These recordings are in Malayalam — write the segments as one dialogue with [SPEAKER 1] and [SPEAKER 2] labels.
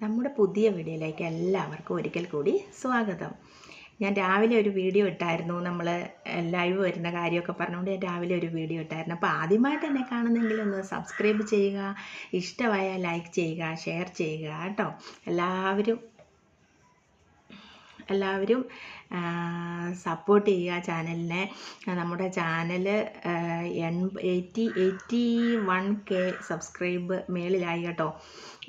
[SPEAKER 1] നമ്മുടെ പുതിയ വീഡിയോയിലേക്ക് എല്ലാവർക്കും ഒരിക്കൽ കൂടി സ്വാഗതം. ഞാൻ രാവിലെ ഒരു വീഡിയോ ഇട്ടായിരുന്നു. നമ്മൾ ലൈവ് വരുന്ന കാര്യമൊക്കെ പറഞ്ഞുകൊണ്ട് ഞാൻ രാവിലെ ഒരു വീഡിയോ ഇട്ടായിരുന്നു. അപ്പോൾ ആദ്യമായിട്ട് എന്നെ കാണുന്നെങ്കിൽ ഒന്ന് സബ്സ്ക്രൈബ് ചെയ്യുക ഇഷ്ടമായ ലൈക്ക് ചെയ്യുക ഷെയർ ചെയ്യുക കേട്ടോ. എല്ലാവരും എല്ലാവരും സപ്പോർട്ട് ചെയ്യുക ചാനലിനെ. നമ്മുടെ channel eighty eighty one K subscribe മേളിലായി കേട്ടോ.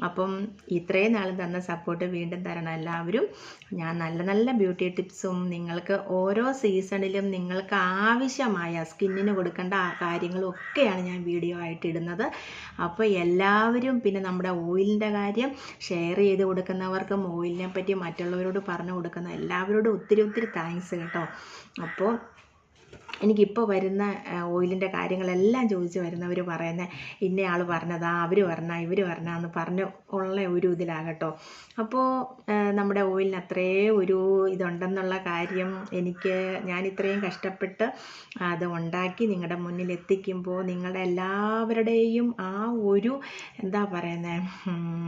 [SPEAKER 1] അപ്പം ഇത്രയും നാളും തന്ന സപ്പോർട്ട് വീണ്ടും തരണം എല്ലാവരും. ഞാൻ നല്ല നല്ല ബ്യൂട്ടി ടിപ്സും നിങ്ങൾക്ക് ഓരോ സീസണിലും നിങ്ങൾക്ക് ആവശ്യമായ സ്കിന്നിന് കൊടുക്കേണ്ട കാര്യങ്ങളും ഒക്കെയാണ് ഞാൻ വീഡിയോ ആയിട്ട് ഇടുന്നത്. അപ്പോൾ എല്ലാവരും പിന്നെ നമ്മുടെ ഓയിലിന്റെ കാര്യം ഷെയർ ചെയ്ത് കൊടുക്കുന്നവർക്കും ഓയിലിനെ പറ്റി മറ്റുള്ളവരോട് പറഞ്ഞു കൊടുക്കുന്ന എല്ലാവരോടും ഒത്തിരി ഒത്തിരി താങ്ക്സ് കേട്ടോ. അപ്പോൾ എനിക്കിപ്പോൾ വരുന്ന ഓയിലിന്റെ കാര്യങ്ങളെല്ലാം ചോദിച്ച് വരുന്നവർ പറയുന്നത് ഇന്നയാൾ പറഞ്ഞതാ അവർ പറഞ്ഞ ഇവർ പറഞ്ഞാന്ന് പറഞ്ഞ് ഉള്ള ഒരു ഇതിലാകട്ടോ. അപ്പോൾ നമ്മുടെ ഓയിലിന് അത്രേ ഒരു ഇതുണ്ടെന്നുള്ള കാര്യം എനിക്ക് ഞാൻ ഇത്രയും കഷ്ടപ്പെട്ട് അത് ഉണ്ടാക്കി നിങ്ങളുടെ മുന്നിൽ എത്തിക്കുമ്പോൾ നിങ്ങളുടെ എല്ലാവരുടെയും ആ ഒരു എന്താ പറയുന്നത്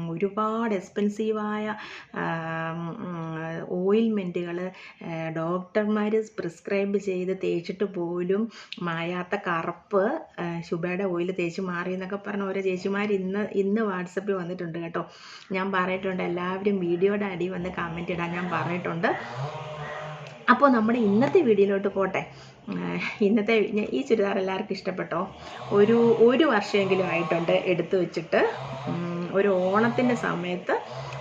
[SPEAKER 1] ഒരുപാട് എക്സ്പെൻസീവായ ഓയിൽമെന്റുകൾ ഡോക്ടർമാർ പ്രിസ്ക്രൈബ് ചെയ്ത് തേച്ചിട്ട് പോലും മായാത്ത കറുപ്പ് ശുഭയുടെ ഓയിൽ തേച്ച് മാറി എന്നൊക്കെ പറഞ്ഞ ഓരോ ചേച്ചിമാർ ഇന്ന് ഇന്ന് വാട്സപ്പിൽ വന്നിട്ടുണ്ട് കേട്ടോ. ഞാൻ പറഞ്ഞിട്ടുണ്ട് എല്ലാവരും വീഡിയോയുടെ അടി വന്ന് കമന്റ് ഇടാൻ ഞാൻ പറഞ്ഞിട്ടുണ്ട് അപ്പോൾ നമ്മുടെ ഇന്നത്തെ വീഡിയോയിലോട്ട് പോട്ടെ. ഇന്നത്തെ ഈ ചുരിദാർ എല്ലാവർക്കും ഇഷ്ടപ്പെട്ടോ? ഒരു ഒരു വർഷമെങ്കിലും ആയിട്ടുണ്ട് എടുത്തു വെച്ചിട്ട്. ഒരു ഓണത്തിന്റെ സമയത്ത്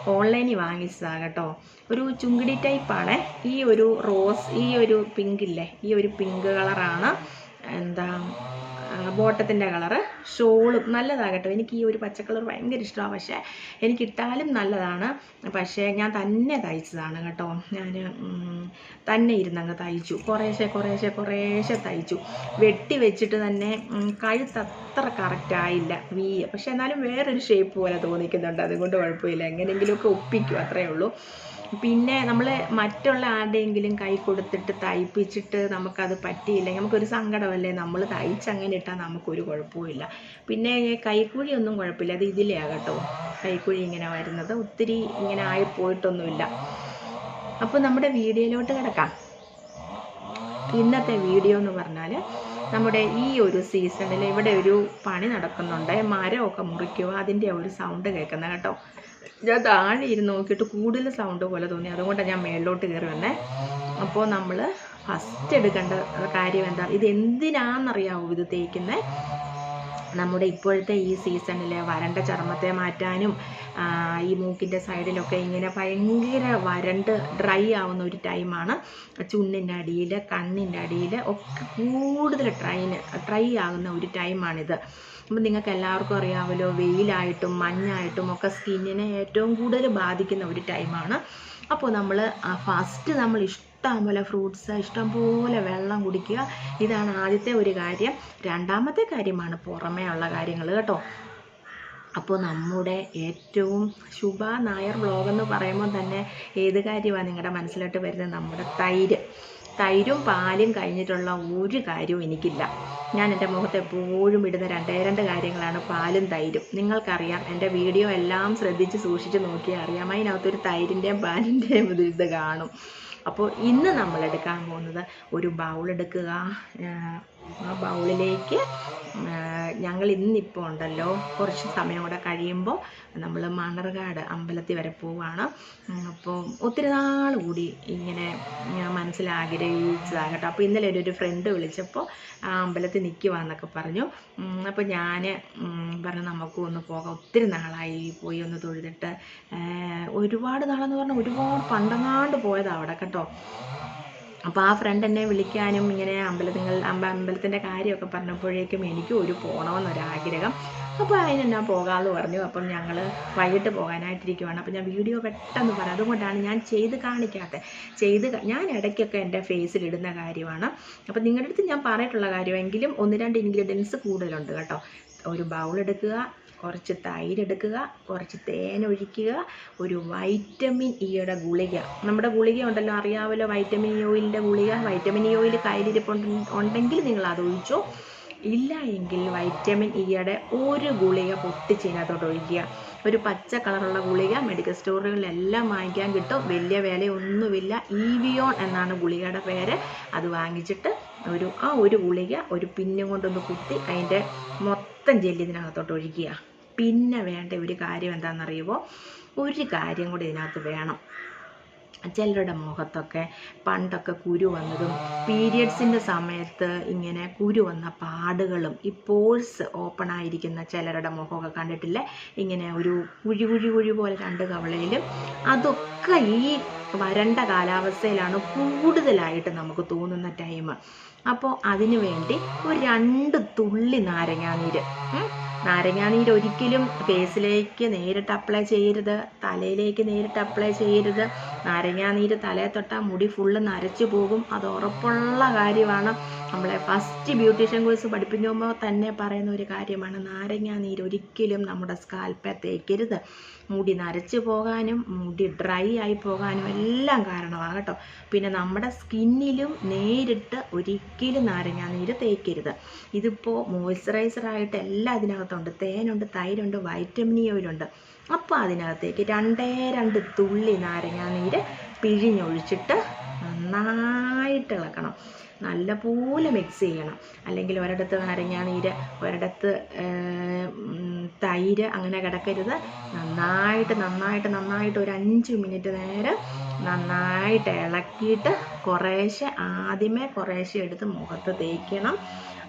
[SPEAKER 1] ഓൺലൈനിൽ വാങ്ങിച്ചതാണ് കേട്ടോ. ഒരു ചുങ്കിടി ടൈപ്പാണ് ഈ ഒരു റോസ് ഈ ഒരു പിങ്ക് ഇല്ലേ? ഈ ഒരു പിങ്ക് കളറാണ് എന്താ ബോട്ടത്തിന്റെ കളറ്. ഷോളും നല്ലതാകട്ടോ. എനിക്ക് ഈ ഒരു പച്ചക്കളർ കളർ ഭയങ്കര ഇഷ്ടമാണ് പക്ഷേ എനിക്ക് ഇട്ടാലും നല്ലതാണ്. പക്ഷേ ഞാൻ തന്നെ തയ്ച്ചതാണ് കേട്ടോ. ഞാൻ തന്നെ ഇരുന്നങ്ങ് തയ്ച്ചു. കുറേശ്ശെ കുറേശ്ശെ കുറേശ്ശെ തയ്ച്ചു. വെട്ടി വെച്ചിട്ട് തന്നെ കഴുത്ത് അത്ര വീ ആയില്ല. വി പക്ഷെ എന്നാലും വേറൊരു ഷേപ്പ് പോലെ തോന്നിക്കുന്നുണ്ട്. അതുകൊണ്ട് കുഴപ്പമില്ല. എങ്ങനെയെങ്കിലുമൊക്കെ ഒപ്പിക്കും. അത്രയേ ഉള്ളൂ. പിന്നെ നമ്മൾ മറ്റുള്ള ആരുടെയെങ്കിലും കൈ കൊടുത്തിട്ട് തയ്പ്പിച്ചിട്ട് നമുക്കത് പറ്റിയില്ലെങ്കിൽ നമുക്കൊരു സങ്കടമല്ലേ? നമ്മൾ തയ്ച്ച് അങ്ങനെ ഇട്ടാൽ നമുക്കൊരു കുഴപ്പമില്ല പിന്നെ കൈക്കുഴി ഒന്നും കുഴപ്പമില്ല. അത് ഇതിലെയാണ് കേട്ടോ. കൈക്കുഴി ഇങ്ങനെ വരുന്നത്. ഒത്തിരി ഇങ്ങനെ ആയി പോയിട്ടൊന്നുമില്ല. അപ്പോൾ നമ്മുടെ വീഡിയോയിലോട്ട് കിടക്കാം. ഇന്നത്തെ വീഡിയോ എന്ന് പറഞ്ഞാൽ നമ്മുടെ ഈ ഒരു സീസണിൽ ഇവിടെ ഒരു പണി നടക്കുന്നുണ്ട്. മരമൊക്കെ മുറിക്കുക. അതിന്റെ ഒരു സൗണ്ട് കേൾക്കുന്നത് കേട്ടോ. ഞാൻ താഴെ ഇരുന്ന് നോക്കിയിട്ട് കൂടുതൽ സൗണ്ട് പോലെ തോന്നി. അതുകൊണ്ടാണ് ഞാൻ മേളിലോട്ട് കയറി വന്നേ. അപ്പോൾ നമ്മൾ ഫസ്റ്റ് എടുക്കേണ്ട കാര്യം എന്താ? ഇത് എന്തിനാണെന്നറിയാവോ ഇത് തേക്കുന്നത് നമ്മുടെ ഇപ്പോഴത്തെ ഈ സീസണിൽ വരണ്ട ചർമ്മത്തെ മാറ്റാനും ഈ മൂക്കിന്റെ സൈഡിലൊക്കെ ഇങ്ങനെ ഭയങ്കര വരണ്ട് ഡ്രൈ ആവുന്ന ഒരു ടൈമാണ്. ചുണ്ടിന്റെ അടിയിൽ കണ്ണിന്റെ അടിയിൽ ഒക്കെ കൂടുതൽ ഡ്രൈന് ഡ്രൈ ആകുന്ന ഒരു ടൈമാണിത്. അപ്പം നിങ്ങൾക്ക് എല്ലാവർക്കും അറിയാമല്ലോ വെയിലായിട്ടും മഞ്ഞായിട്ടും ഒക്കെ സ്കിന്നിനെ ഏറ്റവും കൂടുതൽ ബാധിക്കുന്ന ഒരു ടൈമാണ്. അപ്പോൾ നമ്മൾ ഫസ്റ്റ് നമ്മൾ ഇഷ്ടം പോലെ ഫ്രൂട്ട്സ് ഇഷ്ടം പോലെ വെള്ളം കുടിക്കുക. ഇതാണ് ആദ്യത്തെ ഒരു കാര്യം. രണ്ടാമത്തെ കാര്യമാണ് പുറമേ ഉള്ള കാര്യങ്ങൾ കേട്ടോ. അപ്പോൾ നമ്മുടെ ഏറ്റവും ശുഭ നായർ വ്ളോഗ് എന്ന് പറയുമ്പോൾ തന്നെ ഏത് കാര്യമാണ് നിങ്ങളുടെ മനസ്സിലോട്ട് വരുന്നത്? നമ്മുടെ തൈര്. തൈരും പാലും കഴിഞ്ഞിട്ടുള്ള ഒരു കാര്യവും എനിക്കില്ല. ഞാൻ എന്റെ മുഖത്ത് എപ്പോഴും ഇടുന്ന രണ്ടേ രണ്ട് കാര്യങ്ങളാണ് പാലും തൈരും. നിങ്ങൾക്കറിയാം എന്റെ വീഡിയോ എല്ലാം ശ്രദ്ധിച്ച് സൂക്ഷിച്ച് നോക്കിയാൽ അറിയാം. അതിനകത്തൊരു തൈരിന്റെയും പാലിന്റെയും ഇത് കാണും. അപ്പോൾ ഇന്ന് നമ്മൾ എടുക്കാൻ പോകുന്നത് ഒരു ബൗൾ എടുക്കുക. ആ ബൗളിലേക്ക് ഞങ്ങൾ ഇന്നിപ്പോൾ ഉണ്ടല്ലോ കുറച്ച് സമയം കൂടെ കഴിയുമ്പോൾ നമ്മൾ മണർകാട് അമ്പലത്തിൽ വരെ പോവാണ്. അപ്പോൾ ഒത്തിരി നാൾ കൂടി ഇങ്ങനെ മനസ്സിൽ ആഗ്രഹിച്ചതാകട്ടെ അപ്പോൾ ഇന്നലെ ഒരു ഫ്രണ്ട് വിളിച്ചപ്പോൾ ആ അമ്പലത്തിൽ നിൽക്കുവാന്നൊക്കെ പറഞ്ഞു. അപ്പോൾ ഞാൻ പറഞ്ഞു നമുക്കും ഒന്ന് പോകാം. ഒത്തിരി നാളായി പോയി ഒന്ന് തൊഴുതിട്ട്. ഒരുപാട് നാളെന്ന് പറഞ്ഞാൽ ഒരുപാട് പണ്ടങ്ങാണ്ട് പോയതാണ് അവിടെ കേട്ടോ. അപ്പോൾ ആ ഫ്രണ്ട് എന്നെ വിളിക്കാനും ഇങ്ങനെ അമ്പലത്തിങ്ങൾ അമ്പ അമ്പലത്തിന്റെ കാര്യമൊക്കെ പറഞ്ഞപ്പോഴേക്കും എനിക്കും ഒരു പോകണമെന്നൊരാഗ്രഹം അപ്പോൾ അതിന് ഞാൻ പോകാമെന്ന് പറഞ്ഞു. അപ്പം ഞങ്ങൾ വൈകിട്ട് പോകാനായിട്ടിരിക്കുവാണ്. അപ്പം ഞാൻ വീഡിയോ പെട്ടെന്ന് പറയാം. അതുകൊണ്ടാണ് ഞാൻ ചെയ്ത് കാണിക്കാത്തത് ചെയ്ത് ഞാൻ ഇടയ്ക്കൊക്കെ എന്റെ ഫേസിൽ ഇടുന്ന കാര്യമാണ്. അപ്പം നിങ്ങളുടെ അടുത്ത് ഞാൻ പറഞ്ഞിട്ടുള്ള കാര്യമെങ്കിലും ഒന്ന് രണ്ട് ഇൻഗ്രീഡിയൻസ് കൂടുതലുണ്ട് കേട്ടോ. ഒരു ബൗൾ എടുക്കുക കുറച്ച് തൈര് എടുക്കുക കുറച്ച് തേൻ ഒഴിക്കുക ഒരു വൈറ്റമിൻ ഇയുടെ ഗുളിക. നമ്മുടെ ഗുളിക ഉണ്ടല്ലോ അറിയാമല്ലോ വൈറ്റമിൻ ഇ ഓയിലിന്റെ ഗുളിക. വൈറ്റമിൻ ഇ ഓയിൽ കയ്യിലിരിപ്പുണ്ട് ഉണ്ടെങ്കിൽ നിങ്ങൾ അത് ഒഴിച്ചോ. ഇല്ല എങ്കിൽ വൈറ്റമിൻ ഇയുടെ ഒരു ഗുളിക പൊട്ടിച്ച് ഇതിനകത്തോട്ട് ഒഴിക്കുക. ഒരു പച്ച കളറുള്ള ഗുളിക മെഡിക്കൽ സ്റ്റോറുകളിലെല്ലാം വാങ്ങിക്കാൻ കിട്ടും. വലിയ വിലയൊന്നുമില്ല. ഈവിയോൺ എന്നാണ് ഗുളികയുടെ പേര്. അത് വാങ്ങിച്ചിട്ട് ഒരു ആ ഒരു ഗുളിക ഒരു പിന്നും കൊണ്ടൊന്ന് കുത്തി അതിന്റെ മൊത്തം ജെല്ലി ഇതിനകത്തോട്ട് ഒഴിക്കുക. പിന്നെ വേണ്ട ഒരു കാര്യം എന്താണെന്നറിയുമോ ഒരു കാര്യം കൂടി ഇതിനകത്ത് വേണം. ചിലരുടെ മുഖത്തൊക്കെ പണ്ടൊക്കെ കുരു വന്നതും പീരിയഡ്സിന്റെ സമയത്ത് ഇങ്ങനെ കുരു വന്ന പാടുകളും ഈ പോഴ്സ് ഓപ്പൺ ആയിരിക്കുന്ന ചിലരുടെ മുഖമൊക്കെ കണ്ടിട്ടില്ലേ. ഇങ്ങനെ ഒരു കുഴി കുഴി കുഴി പോലെ രണ്ട് കവളയിലും അതൊക്കെ ഈ വരണ്ട കാലാവസ്ഥയിലാണ് കൂടുതലായിട്ട് നമുക്ക് തോന്നുന്ന ടൈം. അപ്പോൾ അതിനു വേണ്ടി ഒരു രണ്ട് തുള്ളി നാരങ്ങാനീര് ഉം. നാരങ്ങാനീര് ഒരിക്കലും ഫേസിലേക്ക് നേരിട്ട് അപ്ലൈ ചെയ്യരുത്. തലയിലേക്ക് നേരിട്ട് അപ്ലൈ ചെയ്യരുത്. നാരങ്ങാനീര് തലേ തൊട്ടാൽ മുടി ഫുള്ള് നരച്ചു പോകും. അത് ഉറപ്പുള്ള കാര്യമാണ്. നമ്മളെ ഫസ്റ്റ് ബ്യൂട്ടീഷ്യൻ കോഴ്സ് പഠിപ്പിക്കുമ്പോൾ തന്നെ പറയുന്ന ഒരു കാര്യമാണ് നാരങ്ങ നീര് ഒരിക്കലും നമ്മുടെ സ്കാൽപ്പെ തേക്കരുത് മുടി നരച്ചു പോകാനും മുടി ഡ്രൈ ആയി പോകാനും എല്ലാം കാരണമാണ് കേട്ടോ. പിന്നെ നമ്മുടെ സ്കിന്നിലും നേരിട്ട് ഒരിക്കലും നാരങ്ങ നീര് തേക്കരുത്. ഇതിപ്പോൾ മോയ്സ്ചറൈസറായിട്ട് എല്ലാം ഇതിനകത്തുണ്ട് തേനുണ്ട് തൈരുണ്ട് വൈറ്റമിൻ ഓയിലുണ്ട് അപ്പോൾ അതിനകത്തേക്ക് രണ്ടേ രണ്ട് തുള്ളി നാരങ്ങാനീര് പിഴിഞ്ഞൊഴിച്ചിട്ട് നന്നായിട്ട് ഇളക്കണം. നല്ലപോലെ മിക്സ് ചെയ്യണം. അല്ലെങ്കിൽ ഒരിടത്ത് നാരങ്ങാനീര് ഒരിടത്ത് ഏർ, തൈര് അങ്ങനെ കിടക്കരുത്. നന്നായിട്ട് നന്നായിട്ട് നന്നായിട്ട് ഒരു അഞ്ച് മിനിറ്റ് നേരം നന്നായിട്ട് ഇളക്കിയിട്ട് കുറേശ്ശെ ആദ്യമേ കുറേശ്ശെ എടുത്ത് മുഖത്ത് തേക്കണം.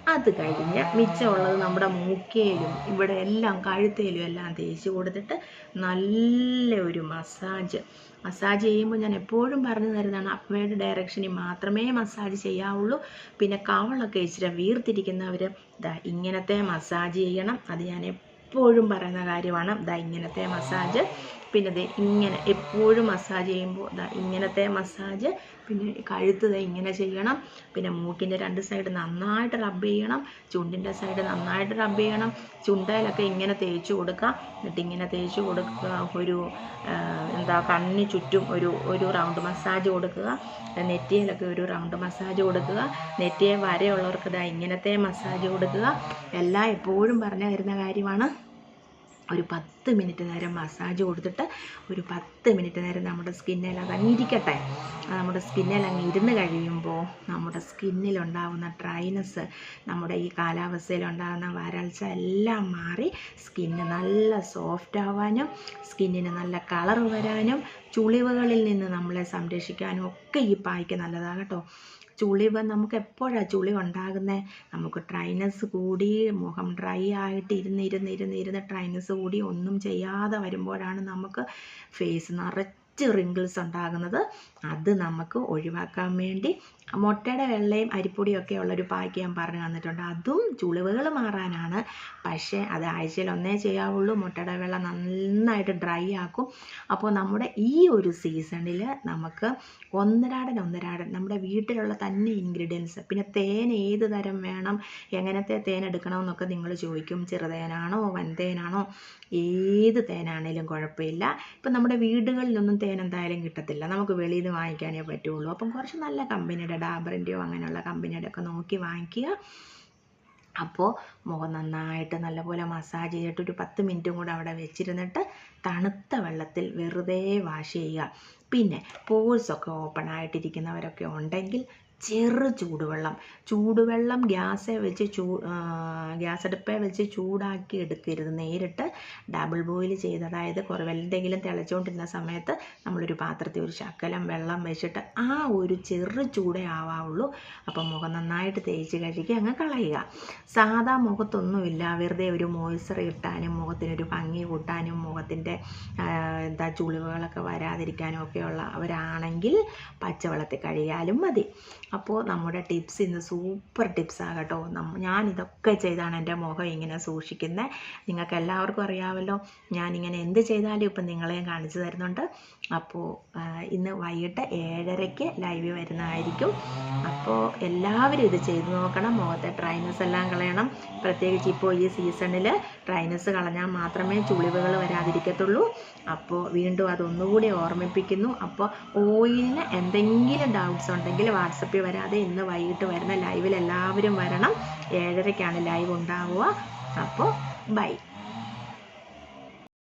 [SPEAKER 1] അത് കഴിഞ്ഞ് മിച്ചമുള്ളത് നമ്മുടെ മൂക്കയിലും ഇവിടെ എല്ലാം കഴുത്തേലും എല്ലാം തേച്ച് കൊടുത്തിട്ട് നല്ല ഒരു മസാജ്. മസാജ് ചെയ്യുമ്പോൾ ഞാൻ എപ്പോഴും പറഞ്ഞു തരുന്നതാണ് അപ്പയുടെ ഡയറക്ഷനിൽ മാത്രമേ മസാജ് ചെയ്യാവുള്ളൂ. പിന്നെ കവളൊക്കെ ഇച്ചിരി വീർത്തിരിക്കുന്നവർ ദാ ഇങ്ങനത്തെ മസാജ് ചെയ്യണം. അത് ഞാൻ എപ്പോഴും പറയുന്ന കാര്യമാണ്. ദാ ഇങ്ങനത്തെ മസാജ്. പിന്നെ ദേ ഇങ്ങനെ എപ്പോഴും മസാജ് ചെയ്യുമ്പോൾ ദാ ഇങ്ങനത്തെ മസാജ് പിന്നെ കഴുത്ത് ദേ ഇങ്ങനെ ചെയ്യണം. പിന്നെ മൂക്കിന്റെ രണ്ട് സൈഡ് നന്നായിട്ട് റബ്ബ് ചെയ്യണം. ചുണ്ടിന്റെ സൈഡ് നന്നായിട്ട് റബ്ബ് ചെയ്യണം. ചുണ്ടയിലൊക്കെ ഇങ്ങനെ തേച്ച് കൊടുക്കുക. എന്നിട്ട് ഇങ്ങനെ തേച്ച് കൊടുക്കുക. ഒരു എന്താ കണ്ണിന് ചുറ്റും ഒരു ഒരു റൗണ്ട് മസാജ് കൊടുക്കുക. നെറ്റിയിലൊക്കെ ഒരു റൗണ്ട് മസാജ് കൊടുക്കുക. നെറ്റിയെ വരെയുള്ളവർക്ക് ദാ ഇങ്ങനത്തെ മസാജ് കൊടുക്കുക. എല്ലാം എപ്പോഴും പറഞ്ഞു തരുന്ന കാര്യമാണ്. ഒരു പത്ത് മിനിറ്റ് നേരം മസാജ് കൊടുത്തിട്ട് ഒരു പത്ത് മിനിറ്റ് നേരം നമ്മുടെ സ്കിന്നിൽ അത് അങ്ങ് ആ നമ്മുടെ സ്കിന്നിൽ അങ്ങ് ഇരുന്ന് കഴിയുമ്പോൾ നമ്മുടെ സ്കിന്നിലുണ്ടാവുന്ന ഡ്രൈനെസ് നമ്മുടെ ഈ കാലാവസ്ഥയിലുണ്ടാകുന്ന വരൾച്ച എല്ലാം മാറി സ്കിന്ന് നല്ല സോഫ്റ്റ് ആവാനും സ്കിന്നിന് നല്ല കളർ വരാനും ചുളിവുകളിൽ നിന്ന് നമ്മളെ സംരക്ഷിക്കാനും ഒക്കെ ഈ പായ്ക്ക് നല്ലതാണ് കേട്ടോ. ചുളിവ് നമുക്ക് എപ്പോഴാണ് ചുളിവ് ഉണ്ടാകുന്നത് നമുക്ക് ഡ്രൈനസ് കൂടി മുഖം ഡ്രൈ ആയിട്ട് ഇരുന്ന് ഇരുന്ന് ഇരുന്ന് കൂടി ഒന്നും ചെയ്യാതെ വരുമ്പോഴാണ് നമുക്ക് ഫേസ് നിറച്ച് റിങ്കിൾസ് ഉണ്ടാകുന്നത്. അത് നമുക്ക് ഒഴിവാക്കാൻ വേണ്ടി മുട്ടയുടെ വെള്ളയും അരിപ്പൊടിയൊക്കെ ഉള്ളൊരു പായ്ക്ക് ഞാൻ പറഞ്ഞു തന്നിട്ടുണ്ട്. അതും ചുളിവുകൾ മാറാനാണ്. പക്ഷേ അത് ആഴ്ചയിൽ ഒന്നേ ചെയ്യാവുള്ളൂ. മുട്ടയുടെ വെള്ള നന്നായിട്ട് ഡ്രൈ ആക്കും. അപ്പോൾ നമ്മുടെ ഈ ഒരു സീസണിൽ നമുക്ക് ഒന്നരാടൻ ഒന്നരാടൻ നമ്മുടെ വീട്ടിലുള്ള തന്നെ ഇൻഗ്രീഡിയൻസ് പിന്നെ തേൻ ഏത് തരം വേണം എങ്ങനത്തെ തേൻ എടുക്കണമെന്നൊക്കെ നിങ്ങൾ ചോദിക്കും. ചെറുതേനാണോ വൻതേനാണോ ഏത് തേനാണേലും കുഴപ്പമില്ല. ഇപ്പം നമ്മുടെ വീടുകളിലൊന്നും തേൻ എന്തായാലും കിട്ടത്തില്ല. നമുക്ക് വെളിയിൽ നിന്ന് വാങ്ങിക്കാനേ പറ്റുള്ളൂ. അപ്പം കുറച്ച് നല്ല കമ്പനിയുടെ ഡാബറിന്റെയോ അങ്ങനെയുള്ള കമ്പനിയുടെ ഒക്കെ നോക്കി വാങ്ങിക്കുക. അപ്പോൾ മുഖം നന്നായിട്ട് നല്ലപോലെ മസാജ് ചെയ്തിട്ട് ഒരു പത്ത് മിനിറ്റും കൂടെ അവിടെ വെച്ചിരുന്നിട്ട് തണുത്ത വെള്ളത്തിൽ വെറുതെ വാഷ് ചെയ്യുക. പിന്നെ പോഴ്സൊക്കെ ഓപ്പൺ ആയിട്ടിരിക്കുന്നവരൊക്കെ ഉണ്ടെങ്കിൽ ചെറു ചൂടുവെള്ളം. ചൂടുവെള്ളം ഗ്യാസെ വെച്ച് ചൂ ഗ്യാസ് അടുപ്പേ വെച്ച് ചൂടാക്കി എടുക്കരുത് നേരിട്ട് ഡബിൾ ബോയിൽ ചെയ്ത് അതായത് കുറേ എന്തെങ്കിലും തിളച്ചുകൊണ്ടിരുന്ന സമയത്ത് നമ്മളൊരു പാത്രത്തിൽ ഒരു ശക്കലം വെള്ളം വെച്ചിട്ട് ആ ഒരു ചെറു ചൂടേ ആവാവുള്ളൂ. അപ്പം മുഖം നന്നായിട്ട് തേച്ച് കഴുകി അങ്ങ് കളയുക. സാധാ മുഖത്തൊന്നുമില്ല. വെറുതെ ഒരു മോയ്സ്ചർ കിട്ടാനും മുഖത്തിനൊരു ഭംഗി കൂട്ടാനും മുഖത്തിന്റെ എന്താ ചുളിവുകളൊക്കെ വരാതിരിക്കാനും ഒക്കെയുള്ള അവരാണെങ്കിൽ പച്ചവെള്ളത്തിൽ കഴുകിയാലും മതി. അപ്പോൾ നമ്മുടെ ടിപ്സ് ഇന്ന് സൂപ്പർ ടിപ്സ് കേട്ടോ. നമ്മ ഞാൻ ഇതൊക്കെ ചെയ്താണ് എന്റെ മുഖം ഇങ്ങനെ സൂക്ഷിക്കുന്നത് നിങ്ങൾക്ക് എല്ലാവർക്കും അറിയാമല്ലോ ഇങ്ങനെ എന്ത് ചെയ്താലും ഇപ്പം നിങ്ങളെയും കാണിച്ചു തരുന്നുണ്ട്. അപ്പോൾ ഇന്ന് വൈകിട്ട് ഏഴരയ്ക്ക് ലൈവ് വരുന്നതായിരിക്കും. അപ്പോൾ എല്ലാവരും ഇത് ചെയ്തു നോക്കണം. മുഖത്തെ ഡ്രൈനസ് എല്ലാം കളയണം. പ്രത്യേകിച്ച് ഇപ്പോൾ ഈ സീസണിൽ ഡ്രൈനസ് കളഞ്ഞാൽ മാത്രമേ ചുളിവുകൾ വരാതിരിക്കത്തുള്ളൂ. അപ്പോൾ വീണ്ടും അതൊന്നുകൂടി ഓർമ്മിപ്പിക്കുന്നു. അപ്പോൾ ഓയിലിന് എന്തെങ്കിലും ഡൗട്ട്സ് ഉണ്ടെങ്കിൽ വാട്സപ്പിൽ വരാതെ ഇന്ന് വൈകിട്ട് വരുന്ന ലൈവിൽ എല്ലാവരും വരണം. ഏഴരയ്ക്കാണ് ലൈവ് ഉണ്ടാവുക. അപ്പോൾ ബൈ